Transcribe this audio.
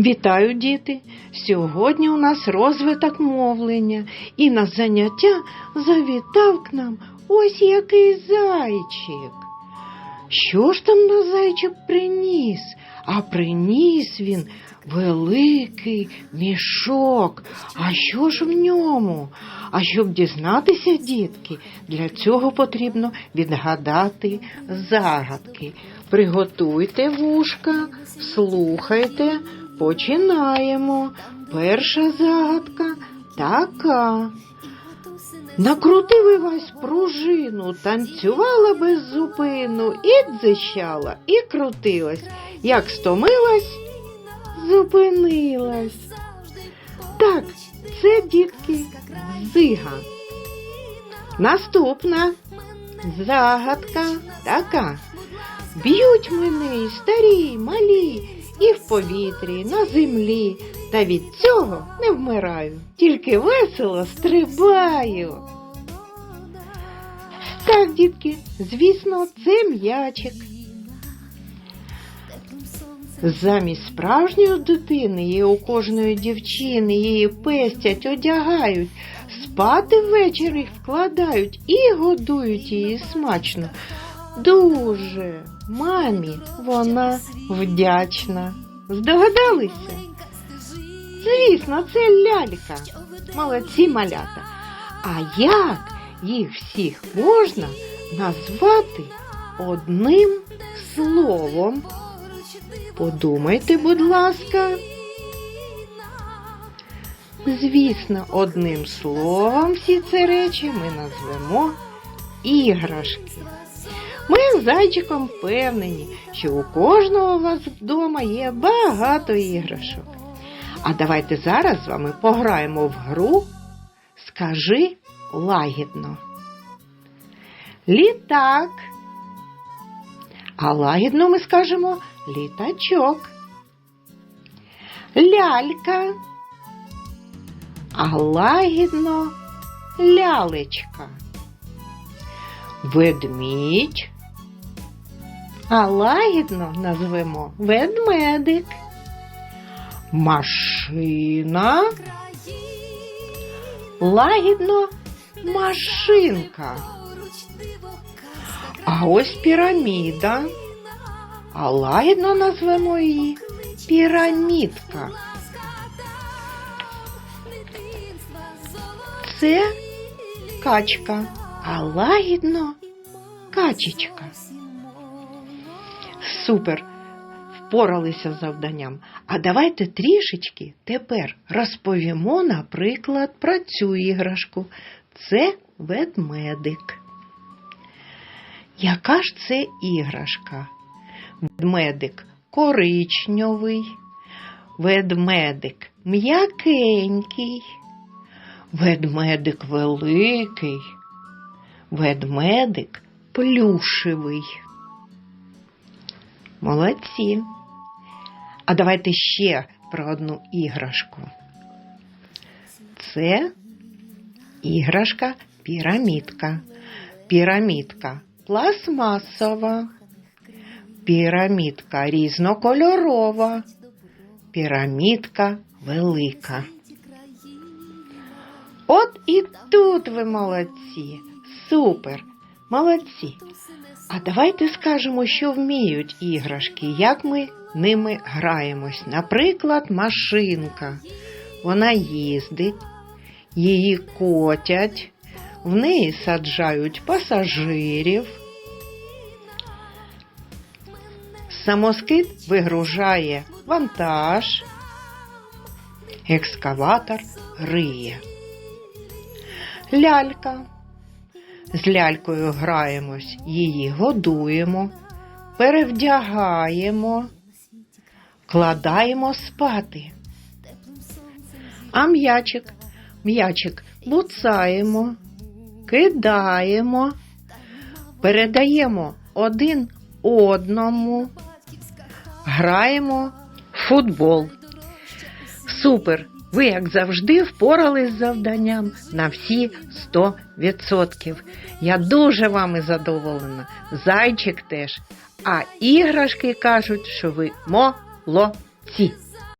Вітаю, діти! Сьогодні у нас розвиток мовлення, і на заняття завітав к нам ось який зайчик. Що ж там на зайчик приніс? А приніс він великий мішок. А що ж в ньому? А щоб дізнатися, дітки, для цього потрібно відгадати загадки. Приготуйте вушка, слухайте, починаємо. Перша загадка така. Накрутив Івась пружину, танцювала без зупину, і дзищала, і крутилась. Як стомилась, зупинилась. Так, це дітки зига. Наступна загадка така. Б'ють мене і старі, й малі, і в повітрі, на землі, та від цього не вмираю, тільки весело стрибаю. Так, дітки, звісно, це м'ячик. Замість справжньої дитини є у кожної дівчини, її пестять, одягають, спати ввечері вкладають і годують її смачно. Дуже мамі вона вдячна. Здогадалися? Звісно, це лялька. Молодці малята. А як їх всіх можна назвати одним словом? Подумайте, будь ласка. Звісно, одним словом всі ці речі ми назвемо іграшки. Ми з зайчиком впевнені, що у кожного у вас вдома є багато іграшок. А давайте зараз з вами пограємо в гру Скажи лагідно. Літак. А лагідно ми скажемо літачок. Лялька. А лагідно лялечка. Ведмідь. А лагідно назвемо ведмедик. Машина. Лагідно машинка. А ось піраміда. А лагідно назвемо її пірамідка. Це качка, а лагідно качечка. Супер! Впоралися з завданням. А давайте трішечки тепер розповімо, наприклад, про цю іграшку. Це ведмедик. Яка ж це іграшка? Ведмедик коричневий, ведмедик м'якенький, ведмедик великий, ведмедик плюшевий. Молодці. А давайте ще про одну іграшку. Це іграшка пірамідка. Пірамідка пластмасова. Пірамідка різнокольорова. Пірамідка велика. От і тут ви молодці. Супер, молодці. А давайте скажемо, що вміють іграшки, як ми ними граємось. Наприклад, машинка. Вона їздить, її котять, в неї саджають пасажирів. Самоскид вигружає вантаж, екскаватор риє. Лялька. З лялькою граємось, її годуємо, перевдягаємо, кладаємо спати. А м'ячик, м'ячик буцаємо, кидаємо, передаємо один одному, граємо в футбол. Супер! Ви, як завжди, впорались з завданням на всі 100%. Я дуже вами задоволена. Зайчик теж. А іграшки кажуть, що ви молодці.